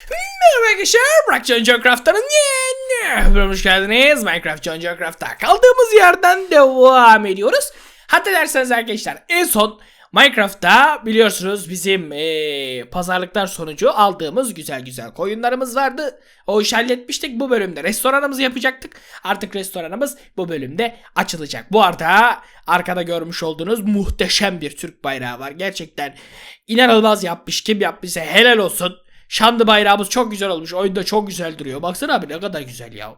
Merhaba arkadaşlar, Burak Can Craft'ın yeni hoş geldiniz. Minecraft Can Craft'ta kaldığımız yerden devam ediyoruz. Hatta derseniz arkadaşlar en son Minecraft'ta biliyorsunuz bizim eee, pazarlıklar sonucu aldığımız güzel güzel koyunlarımız vardı. O işi halletmiştik. Bu bölümde restoranımızı yapacaktık. Artık restoranımız bu bölümde açılacak. Bu arada arkada görmüş olduğunuz muhteşem bir Türk bayrağı var. Gerçekten inanılmaz yapmış. Kim yapmışsa helal olsun. Şanlı bayrağımız çok güzel olmuş. Oyunda çok güzel duruyor. Baksana abi ne kadar güzel ya.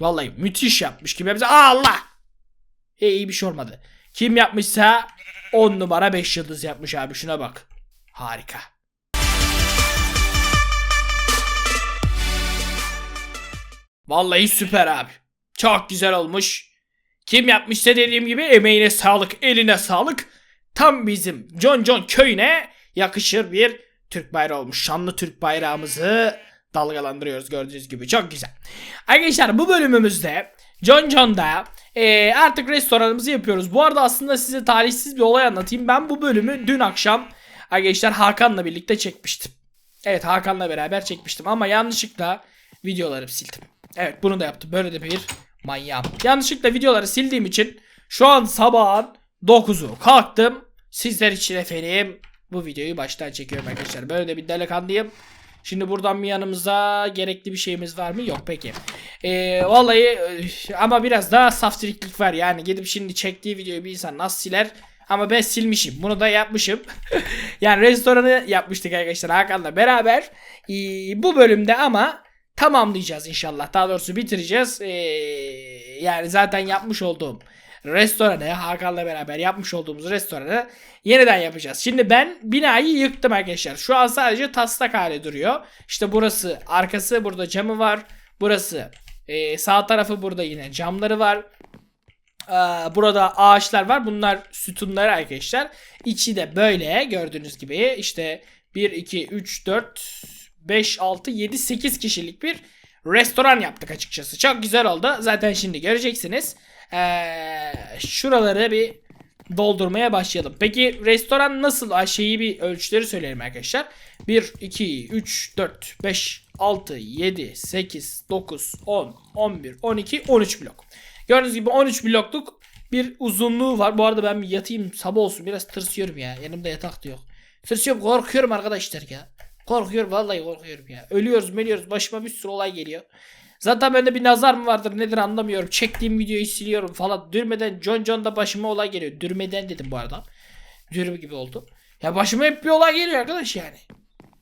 Vallahi müthiş yapmış. Kim yapmışsa Allah. E, iyi bir şey olmadı. Kim yapmışsa 10 numara 5 yıldız yapmış abi. Şuna bak. Harika. Vallahi süper abi. Çok güzel olmuş. Kim yapmışsa dediğim gibi emeğine sağlık, eline sağlık. Tam bizim John John köyüne yakışır bir Türk bayrağı olmuş. Şanlı Türk bayrağımızı dalgalandırıyoruz gördüğünüz gibi. Çok güzel. Arkadaşlar bu bölümümüzde John John'da eee, artık restoranımızı yapıyoruz. Bu arada aslında size talihsiz bir olay anlatayım. Ben bu bölümü dün akşam arkadaşlar Hakan'la birlikte çekmiştim. Evet Hakan'la beraber çekmiştim ama yanlışlıkla videoları sildim. Evet bunu da yaptım. Böyle de bir manyağım. Yanlışlıkla videoları sildiğim için şu an sabahın 9'u kalktım. Sizler için efendim bu videoyu baştan çekiyorum arkadaşlar. Böyle de bir delikanlıyım. Şimdi buradan bir yanımıza gerekli bir şeyimiz var mı? Yok peki. Ee, vallahi ama biraz daha saftiriklik var. Yani gidip şimdi çektiği videoyu bir insan nasıl siler? Ama ben silmişim. Bunu da yapmışım. yani restoranı yapmıştık arkadaşlar Hakan'la beraber. Ee, bu bölümde ama tamamlayacağız inşallah. Daha doğrusu bitireceğiz. Ee, yani zaten yapmış olduğum restoranı Hakan'la beraber yapmış olduğumuz restoranı yeniden yapacağız. Şimdi ben binayı yıktım arkadaşlar. Şu an sadece taslak hali duruyor. İşte burası arkası burada camı var. Burası e, sağ tarafı burada yine camları var. Aa, burada ağaçlar var. Bunlar sütunları arkadaşlar. İçi de böyle gördüğünüz gibi işte 1, 2, 3, 4, 5, 6, 7, 8 kişilik bir restoran yaptık açıkçası. Çok güzel oldu. Zaten şimdi göreceksiniz. Ee, şuraları bir doldurmaya başlayalım. Peki restoran nasıl? Ay, Şeyi bir ölçüleri söyleyelim arkadaşlar. 1, 2, 3, 4, 5, 6, 7, 8, 9, 10, 11, 12, 13 blok. Gördüğünüz gibi 13 blokluk bir uzunluğu var. Bu arada ben bir yatayım sabah olsun biraz tırsıyorum ya. Yanımda yatak da yok. Tırsıyorum korkuyorum arkadaşlar ya. Korkuyorum vallahi korkuyorum ya. Ölüyoruz ölüyoruz başıma bir sürü olay geliyor. Zaten bende bir nazar mı vardır nedir anlamıyorum. Çektiğim videoyu siliyorum falan. Dürmeden John John'da başıma olay geliyor. Dürmeden dedim bu arada. Dürüm gibi oldu. Ya başıma hep bir olay geliyor arkadaş yani.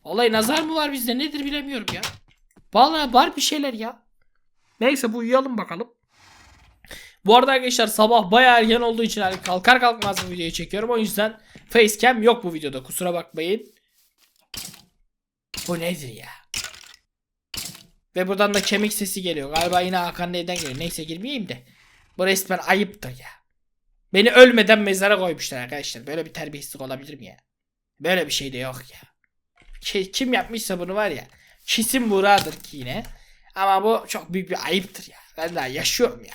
Olay nazar mı var bizde nedir bilemiyorum ya. Vallahi var bir şeyler ya. Neyse bu uyuyalım bakalım. Bu arada arkadaşlar sabah bayağı erken olduğu için hani kalkar kalkmaz bu videoyu çekiyorum. O yüzden facecam yok bu videoda kusura bakmayın. Bu nedir ya? Ve buradan da kemik sesi geliyor. Galiba yine Hakan neyden geliyor. Neyse girmeyeyim de. Bu resmen ayıptır ya. Beni ölmeden mezara koymuşlar arkadaşlar. Böyle bir terbiyesizlik olabilir mi ya? Böyle bir şey de yok ya. Ki- Kim yapmışsa bunu var ya. Kesin Buğra'dır ki yine. Ama bu çok büyük bir ayıptır ya. Ben daha yaşıyorum ya.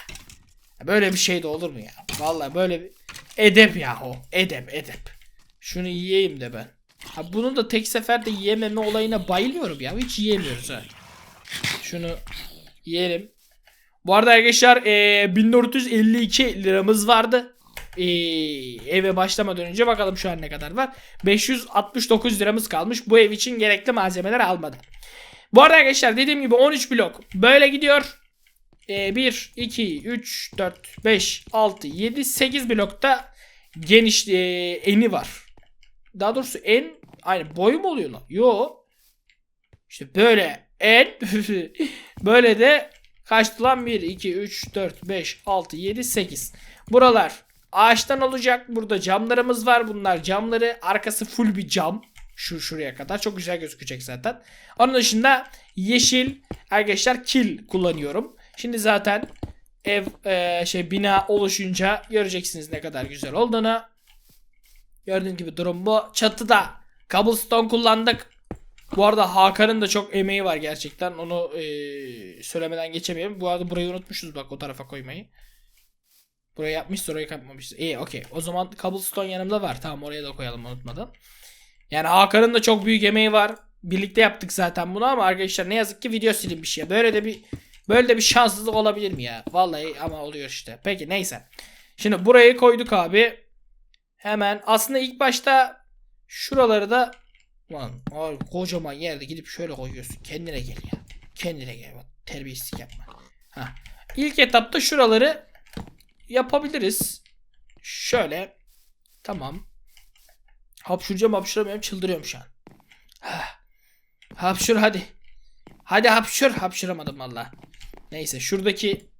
Böyle bir şey de olur mu ya? Vallahi böyle bir edep ya o. Edep edep. Şunu yiyeyim de ben. Ha bunu da tek seferde yiyememe olayına bayılıyorum ya. Hiç yiyemiyoruz ha. Şunu yiyelim. Bu arada arkadaşlar eee 1452 liramız vardı. Eee, eve başlamadan önce bakalım şu an ne kadar var. 569 liramız kalmış. Bu ev için gerekli malzemeler almadım. Bu arada arkadaşlar dediğim gibi 13 blok böyle gidiyor. Ee, 1, 2, 3, 4, 5, 6, 7, 8 blokta geniş e, eni var. Daha doğrusu en aynı boyu mu oluyor lan? Yo. İşte böyle en böyle de kaçtı lan 1, 2, 3, 4, 5, 6, 7, 8. Buralar ağaçtan olacak. Burada camlarımız var. Bunlar camları. Arkası full bir cam. Şu şuraya kadar. Çok güzel gözükecek zaten. Onun dışında yeşil arkadaşlar kil kullanıyorum. Şimdi zaten ev e, şey bina oluşunca göreceksiniz ne kadar güzel olduğunu. Gördüğünüz gibi durum bu. Çatıda cobblestone kullandık. Bu arada Hakan'ın da çok emeği var gerçekten. Onu e, söylemeden geçemiyorum. Bu arada burayı unutmuşuz bak o tarafa koymayı. Burayı yapmışız orayı yapmamışız. İyi okey. O zaman cobblestone yanımda var. Tamam oraya da koyalım unutmadan. Yani Hakan'ın da çok büyük emeği var. birlikte yaptık zaten bunu ama arkadaşlar ne yazık ki video silinmiş ya. Böyle de bir böyle de bir şanssızlık olabilir mi ya? Vallahi ama oluyor işte. Peki neyse. Şimdi burayı koyduk abi. Hemen aslında ilk başta şuraları da Lan abi kocaman yerde gidip şöyle koyuyorsun. Kendine gel ya. Kendine gel. Bak, terbiyesizlik yapma. Ha. İlk etapta şuraları yapabiliriz. Şöyle. Tamam. Hapşuracağım hapşuramıyorum çıldırıyorum şu an. Ha. Hapşur hadi. Hadi hapşur. Hapşuramadım valla. Neyse şuradaki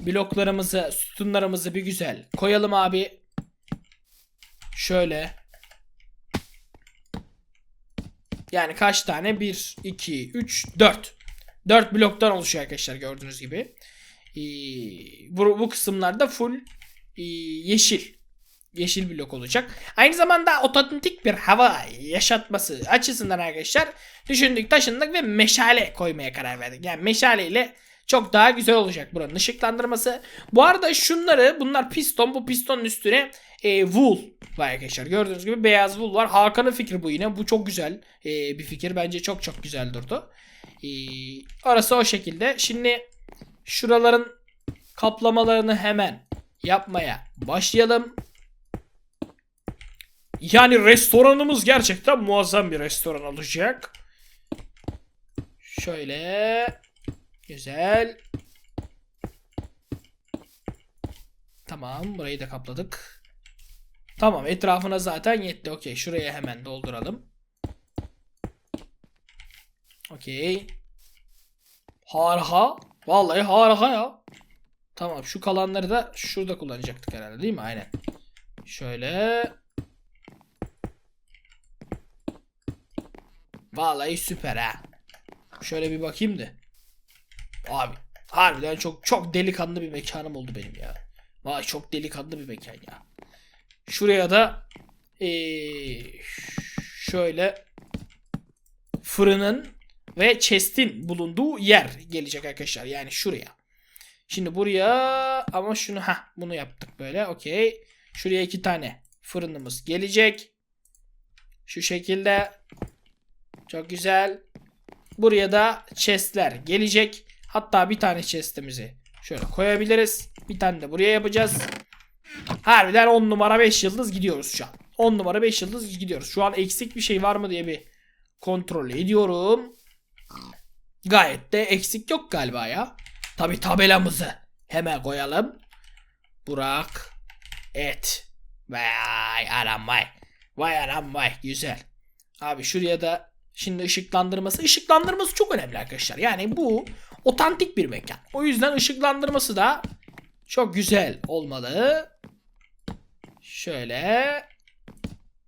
bloklarımızı, sütunlarımızı bir güzel koyalım abi. Şöyle. Yani kaç tane? 1, 2, 3, 4. 4 bloktan oluşuyor arkadaşlar gördüğünüz gibi. Ee, bu, bu kısımlarda full e, yeşil. Yeşil blok olacak. Aynı zamanda otantik bir hava yaşatması açısından arkadaşlar düşündük taşındık ve meşale koymaya karar verdik. Yani meşale ile çok daha güzel olacak buranın ışıklandırması. Bu arada şunları bunlar piston bu pistonun üstüne e, wool arkadaşlar. Gördüğünüz gibi beyaz wool var. Hakan'ın fikri bu yine. Bu çok güzel e, bir fikir. Bence çok çok güzel durdu. E, orası o şekilde. Şimdi şuraların kaplamalarını hemen yapmaya başlayalım. Yani restoranımız gerçekten muazzam bir restoran olacak. Şöyle güzel. Tamam burayı da kapladık. Tamam etrafına zaten yetti. Okey şuraya hemen dolduralım. Okey. Harika. Vallahi harika ya. Tamam şu kalanları da şurada kullanacaktık herhalde değil mi? Aynen. Şöyle. Vallahi süper ha. Şöyle bir bakayım da. Abi harbiden çok çok delikanlı bir mekanım oldu benim ya. Vay çok delikanlı bir mekan ya. Şuraya da ee, şöyle fırının ve chest'in bulunduğu yer gelecek arkadaşlar. Yani şuraya. Şimdi buraya ama şunu ha bunu yaptık böyle. Okey. Şuraya iki tane fırınımız gelecek. Şu şekilde. Çok güzel. Buraya da chest'ler gelecek. Hatta bir tane chest'imizi şöyle koyabiliriz. Bir tane de buraya yapacağız. Harbiden 10 numara 5 yıldız gidiyoruz şu an. 10 numara 5 yıldız gidiyoruz. Şu an eksik bir şey var mı diye bir kontrol ediyorum. Gayet de eksik yok galiba ya. Tabi tabelamızı hemen koyalım. Burak et. Vay anam vay. Vay anam vay güzel. Abi şuraya da şimdi ışıklandırması. Işıklandırması çok önemli arkadaşlar. Yani bu otantik bir mekan. O yüzden ışıklandırması da çok güzel olmalı. Şöyle.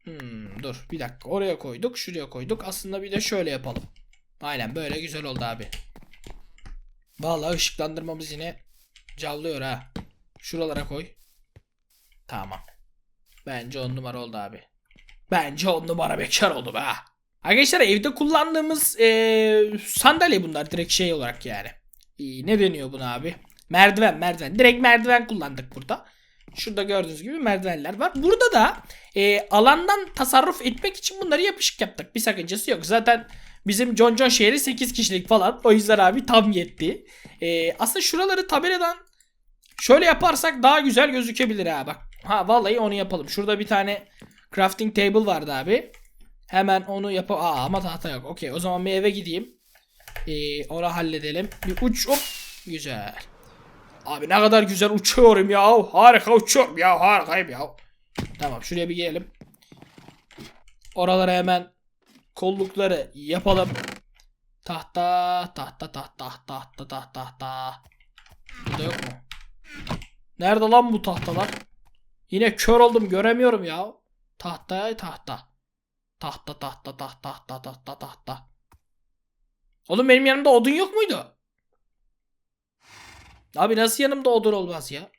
Hmm, dur bir dakika oraya koyduk şuraya koyduk. Aslında bir de şöyle yapalım. Aynen böyle güzel oldu abi. Vallahi ışıklandırmamız yine cavlıyor ha. Şuralara koy. Tamam. Bence on numara oldu abi. Bence on numara bekar oldu be. Arkadaşlar evde kullandığımız eee, sandalye bunlar direkt şey olarak yani. Ee, ne deniyor buna abi? Merdiven merdiven. Direkt merdiven kullandık burada. Şurada gördüğünüz gibi merdivenler var. Burada da e, alandan tasarruf etmek için bunları yapışık yaptık. Bir sakıncası yok. Zaten bizim John John şehri 8 kişilik falan. O yüzden abi tam yetti. E, aslında şuraları tabeladan şöyle yaparsak daha güzel gözükebilir ha bak. Ha vallahi onu yapalım. Şurada bir tane crafting table vardı abi. Hemen onu yap. Aa ama tahta yok. Okey o zaman bir eve gideyim. Ee, onu halledelim. Bir uç hop. Güzel. Abi ne kadar güzel uçuyorum ya. Harika uçuyorum ya. Harikayım ya. Tamam şuraya bir gelelim. Oralara hemen kollukları yapalım. Tahta, tahta, tahta, tahta, tahta, tahta. Burada yok mu? Nerede lan bu tahtalar? Yine kör oldum göremiyorum ya. Tahta, tahta. Tahta, tahta, tahta, tahta, tahta, tahta. Oğlum benim yanımda odun yok muydu? Abi nasıl yanımda odun olmaz ya?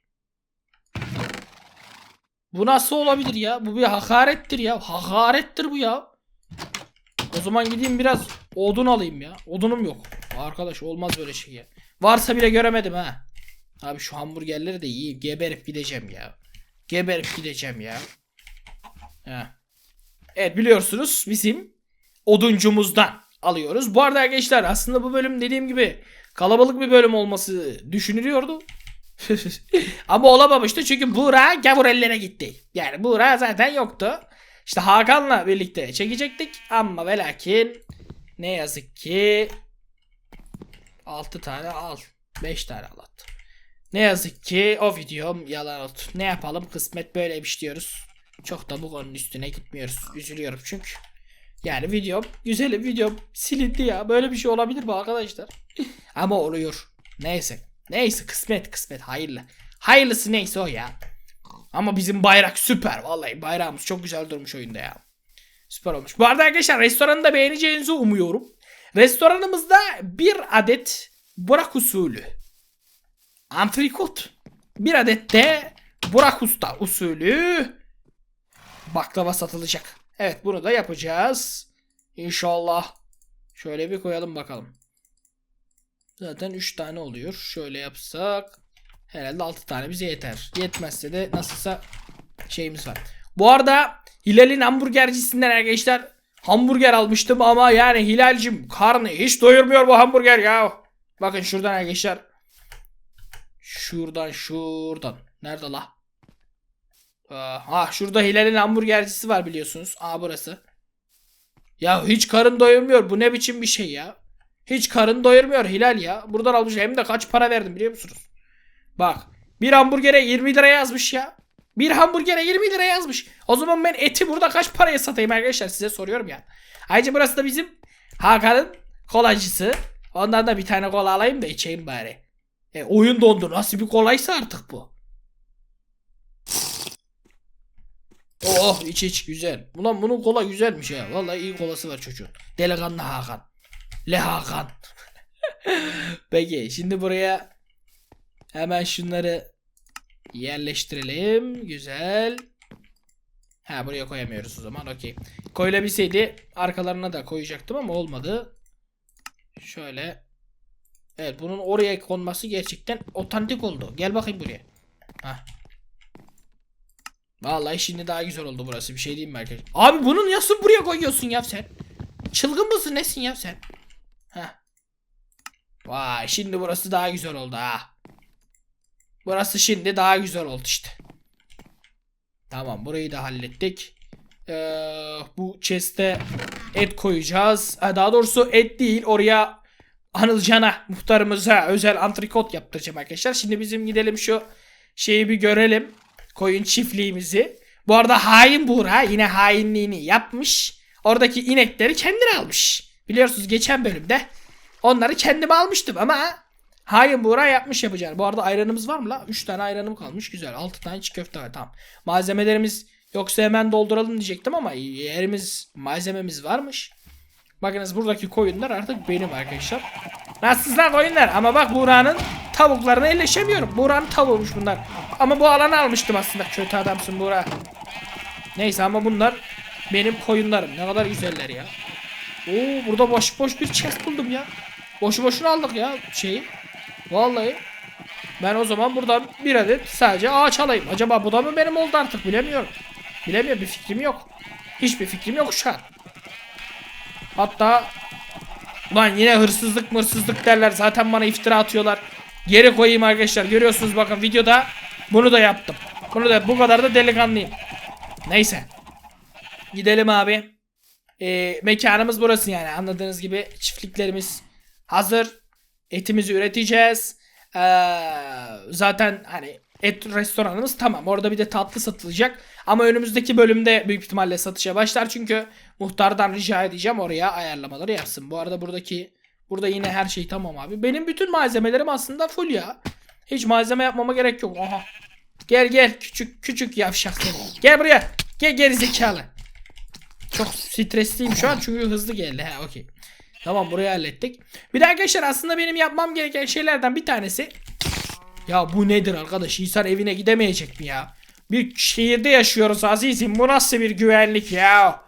Bu nasıl olabilir ya? Bu bir hakarettir ya. Hakarettir bu ya. O zaman gideyim biraz odun alayım ya. Odunum yok. Arkadaş olmaz böyle şey ya. Varsa bile göremedim ha. Abi şu hamburgerleri de yiyeyim. Geberip gideceğim ya. Geberip gideceğim ya. Ha. Evet biliyorsunuz bizim oduncumuzdan alıyoruz. Bu arada arkadaşlar aslında bu bölüm dediğim gibi kalabalık bir bölüm olması düşünülüyordu. Ama olamamıştı çünkü Buğra gavur ellere gitti. Yani Buğra zaten yoktu. İşte Hakan'la birlikte çekecektik ama ve lakin ne yazık ki 6 tane al. 5 tane al hatta. Ne yazık ki o videom yalan oldu. Ne yapalım kısmet böyleymiş diyoruz. Çok da bu konunun üstüne gitmiyoruz. Üzülüyorum çünkü. Yani videom güzel videom silindi ya. Böyle bir şey olabilir mi arkadaşlar? Ama oluyor. Neyse. Neyse kısmet kısmet hayırlı. Hayırlısı neyse o ya. Ama bizim bayrak süper. Vallahi bayrağımız çok güzel durmuş oyunda ya. Süper olmuş. Bu arada arkadaşlar restoranı da beğeneceğinizi umuyorum. Restoranımızda bir adet Burak usulü antrikot. Bir adet de Burak Usta usulü baklava satılacak. Evet bunu da yapacağız. İnşallah. Şöyle bir koyalım bakalım. Zaten 3 tane oluyor. Şöyle yapsak herhalde 6 tane bize yeter. Yetmezse de nasılsa şeyimiz var. Bu arada Hilal'in hamburgercisinden arkadaşlar hamburger almıştım ama yani Hilal'cim karnı hiç doyurmuyor bu hamburger ya. Bakın şuradan arkadaşlar. Şuradan şuradan. Nerede la? Ha şurada Hilal'in hamburgercisi var biliyorsunuz. Aa burası. Ya hiç karın doyurmuyor. Bu ne biçim bir şey ya? Hiç karın doyurmuyor Hilal ya. Buradan almış hem de kaç para verdim biliyor musunuz? Bak bir hamburgere 20 lira yazmış ya. Bir hamburgere 20 lira yazmış. O zaman ben eti burada kaç paraya satayım arkadaşlar size soruyorum ya. Ayrıca burası da bizim Hakan'ın kolacısı. Ondan da bir tane kola alayım da içeyim bari. E, oyun dondu. Nasıl bir kolaysa artık bu. Oh iç iç güzel. Ulan bunun kola güzelmiş ya. Vallahi iyi kolası var çocuğun. Delikanlı Hakan. Le Hakan. Peki şimdi buraya hemen şunları yerleştirelim. Güzel. Ha buraya koyamıyoruz o zaman. Okey. Koyulabilseydi arkalarına da koyacaktım ama olmadı. Şöyle. Evet bunun oraya konması gerçekten otantik oldu. Gel bakayım buraya. Hah. Vallahi şimdi daha güzel oldu burası. Bir şey diyeyim mi arkadaşlar? Abi bunu nasıl buraya koyuyorsun ya sen? Çılgın mısın nesin ya sen? Heh. Vay şimdi burası daha güzel oldu ha. Burası şimdi daha güzel oldu işte. Tamam burayı da hallettik. Ee, bu chest'e et koyacağız. Ha, daha doğrusu et değil oraya Anılcan'a muhtarımıza özel antrikot yaptıracağım arkadaşlar. Şimdi bizim gidelim şu şeyi bir görelim. Koyun çiftliğimizi. Bu arada hain Buğra yine hainliğini yapmış. Oradaki inekleri kendine almış. Biliyorsunuz geçen bölümde onları kendime almıştım ama hain Buğra yapmış yapacağını. Bu arada ayranımız var mı la? 3 tane ayranım kalmış. Güzel. 6 tane çiğ köfte var. Tamam. Malzemelerimiz yoksa hemen dolduralım diyecektim ama yerimiz malzememiz varmış. Bakınız buradaki koyunlar artık benim arkadaşlar. Nasılsınız lan koyunlar? Ama bak Buğra'nın tavuklarına elleşemiyorum. Buğra'nın tavuğumuş bunlar. Ama bu alanı almıştım aslında. Kötü adamsın Buğra. Neyse ama bunlar benim koyunlarım. Ne kadar güzeller ya. Oo burada boş boş bir chest buldum ya. Boşu boşuna aldık ya şeyi. Vallahi. Ben o zaman buradan bir adet sadece ağaç alayım. Acaba bu da mı benim oldu artık bilemiyorum. Bilemiyorum bir fikrim yok. Hiçbir fikrim yok şu an. Hatta Ulan yine hırsızlık mırsızlık derler. Zaten bana iftira atıyorlar. Geri koyayım arkadaşlar. Görüyorsunuz bakın videoda bunu da yaptım. Bunu da bu kadar da delikanlıyım. Neyse. Gidelim abi. Ee, mekanımız burası yani. Anladığınız gibi çiftliklerimiz hazır. Etimizi üreteceğiz. Ee, zaten hani et restoranımız tamam. Orada bir de tatlı satılacak. Ama önümüzdeki bölümde büyük ihtimalle satışa başlar. Çünkü muhtardan rica edeceğim oraya ayarlamaları yapsın. Bu arada buradaki burada yine her şey tamam abi. Benim bütün malzemelerim aslında full ya. Hiç malzeme yapmama gerek yok. Aha. Gel gel küçük küçük yavşak seni. Gel buraya. Gel geri zekalı. Çok stresliyim şu an çünkü hızlı geldi. Ha okey. Tamam burayı hallettik. Bir de arkadaşlar aslında benim yapmam gereken şeylerden bir tanesi ya bu nedir arkadaş? İnsan evine gidemeyecek mi ya? Bir şehirde yaşıyoruz azizim. Bu nasıl bir güvenlik ya?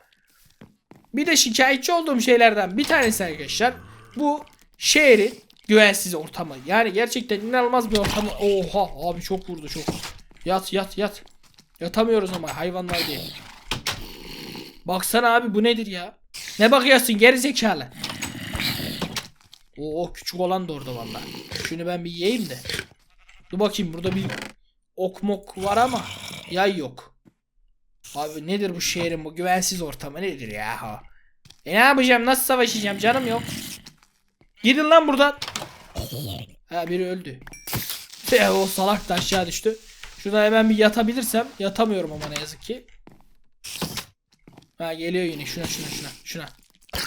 Bir de şikayetçi olduğum şeylerden bir tanesi arkadaşlar. Bu şehrin güvensiz ortamı. Yani gerçekten inanılmaz bir ortamı. Oha abi çok vurdu çok. Yat yat yat. Yatamıyoruz ama hayvanlar diye. Baksana abi bu nedir ya? Ne bakıyorsun geri zekalı? Oo küçük olan da orada vallahi. Şunu ben bir yiyeyim de. Dur bakayım burada bir ok mok var ama yay yok. Abi nedir bu şehrin bu güvensiz ortamı nedir ya? Ha. E ne yapacağım nasıl savaşacağım canım yok. Gidin lan buradan. Ha biri öldü. E, o salak da aşağı düştü. Şurada hemen bir yatabilirsem yatamıyorum ama ne yazık ki. Ha geliyor yine şuna şuna şuna şuna.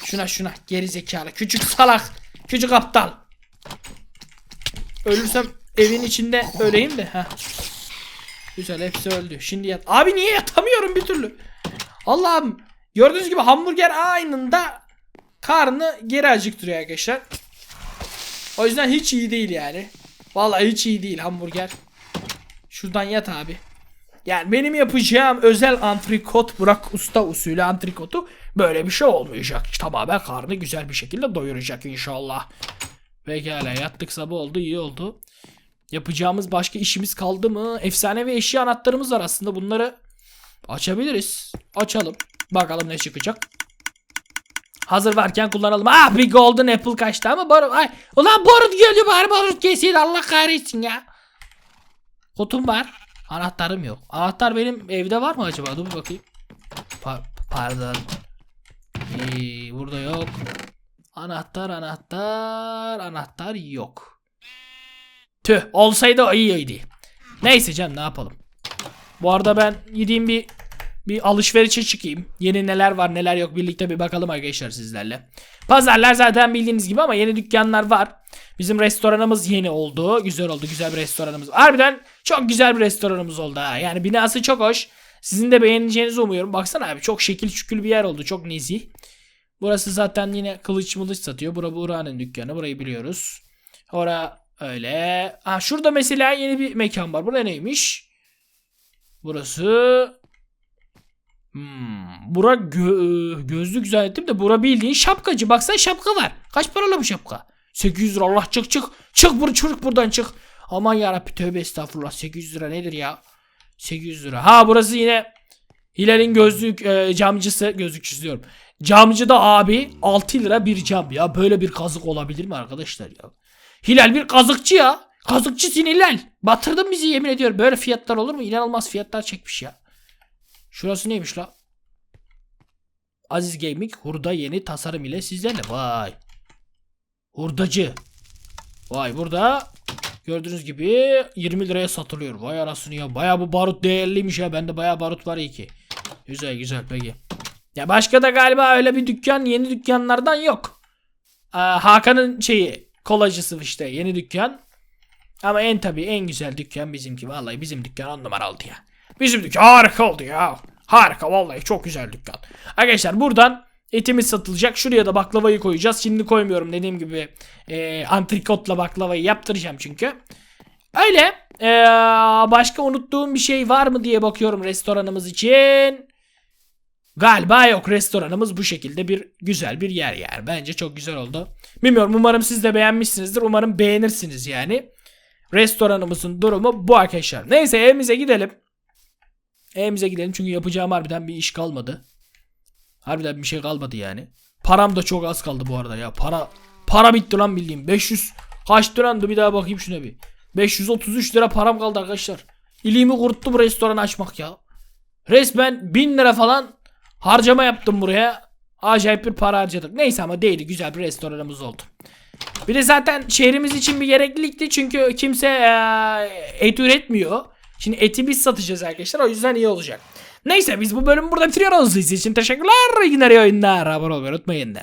Şuna şuna geri zekalı küçük salak küçük aptal. Ölürsem evin içinde öleyim de ha. Güzel hepsi öldü. Şimdi yat. Abi niye yatamıyorum bir türlü? Allah'ım. Gördüğünüz gibi hamburger anında karnı geri acıktırıyor arkadaşlar. O yüzden hiç iyi değil yani. Vallahi hiç iyi değil hamburger. Şuradan yat abi. Yani benim yapacağım özel antrikot Burak Usta usulü antrikotu böyle bir şey olmayacak. Tamamen karnı güzel bir şekilde doyuracak inşallah. Pekala yattık sabah oldu iyi oldu. Yapacağımız başka işimiz kaldı mı? Efsane ve eşya anahtarımız var aslında bunları açabiliriz. Açalım. Bakalım ne çıkacak. Hazır varken kullanalım. Ah bir golden apple kaçtı ama barut. Ay, ulan barut geldi bari barut kesin Allah kahretsin ya. Kutum var. Anahtarım yok. Anahtar benim evde var mı acaba? Dur bir bakayım. Pa- pardon. Ee, burada yok. Anahtar anahtar anahtar yok. Tüh olsaydı iyiydi. Neyse canım ne yapalım. Bu arada ben gideyim bir bir alışverişe çıkayım. Yeni neler var neler yok birlikte bir bakalım arkadaşlar sizlerle. Pazarlar zaten bildiğiniz gibi ama yeni dükkanlar var. Bizim restoranımız yeni oldu. Güzel oldu. Güzel bir restoranımız. Harbiden çok güzel bir restoranımız oldu ha. Yani binası çok hoş. Sizin de beğeneceğinizi umuyorum. Baksana abi çok şekil şükül bir yer oldu. Çok nezih. Burası zaten yine kılıç mılıç satıyor. Bura Buğra'nın dükkanı. Burayı biliyoruz. Ora öyle. Ha şurada mesela yeni bir mekan var. Burada neymiş? Burası Hmm, bura gö- gözlük zannettim de bura bildiğin şapkacı. Baksana şapka var. Kaç paralı bu şapka? 800 lira Allah çık çık. Çık bur çocuk buradan çık. Aman yarabbi tövbe estağfurullah 800 lira nedir ya? 800 lira. Ha burası yine Hilal'in gözlük e, camcısı gözlükçüsü diyorum. Camcı da abi 6 lira bir cam ya. Böyle bir kazık olabilir mi arkadaşlar ya? Hilal bir kazıkçı ya. Kazıkçısın Hilal. Batırdın bizi yemin ediyorum. Böyle fiyatlar olur mu? İnanılmaz fiyatlar çekmiş ya. Şurası neymiş la? Aziz Gaming hurda yeni tasarım ile sizlerle. Vay. Hurdacı. Vay burada gördüğünüz gibi 20 liraya satılıyor. Vay arasını ya. Baya bu barut değerliymiş ya. Bende baya barut var iyi ki. Güzel güzel peki. Ya başka da galiba öyle bir dükkan yeni dükkanlardan yok. Aa, Hakan'ın şeyi kolacısı işte yeni dükkan. Ama en tabii en güzel dükkan bizimki. Vallahi bizim dükkan on numara oldu ya. Bizim dükkan harika oldu ya. Harika vallahi çok güzel dükkan. Arkadaşlar buradan etimiz satılacak. Şuraya da baklavayı koyacağız. Şimdi koymuyorum dediğim gibi e, antrikotla baklavayı yaptıracağım çünkü. Öyle. E, başka unuttuğum bir şey var mı diye bakıyorum restoranımız için. Galiba yok restoranımız bu şekilde bir güzel bir yer yani. Bence çok güzel oldu. Bilmiyorum umarım siz de beğenmişsinizdir. Umarım beğenirsiniz yani. Restoranımızın durumu bu arkadaşlar. Neyse evimize gidelim. Evimize gidelim çünkü yapacağım harbiden bir iş kalmadı. Harbiden bir şey kalmadı yani. Param da çok az kaldı bu arada ya. Para para bitti lan bildiğim. 500 kaç lirandı bir daha bakayım şuna bir. 533 lira param kaldı arkadaşlar. İliğimi kuruttu bu restoran açmak ya. Resmen 1000 lira falan harcama yaptım buraya. Acayip bir para harcadık. Neyse ama değildi. Güzel bir restoranımız oldu. Bir de zaten şehrimiz için bir gereklilikti. Çünkü kimse eee, et üretmiyor. Şimdi eti biz satacağız arkadaşlar. O yüzden iyi olacak. Neyse biz bu bölümü burada bitiriyoruz. İzlediğiniz için teşekkürler. İyi günler, iyi oyunlar. Abone olmayı unutmayın.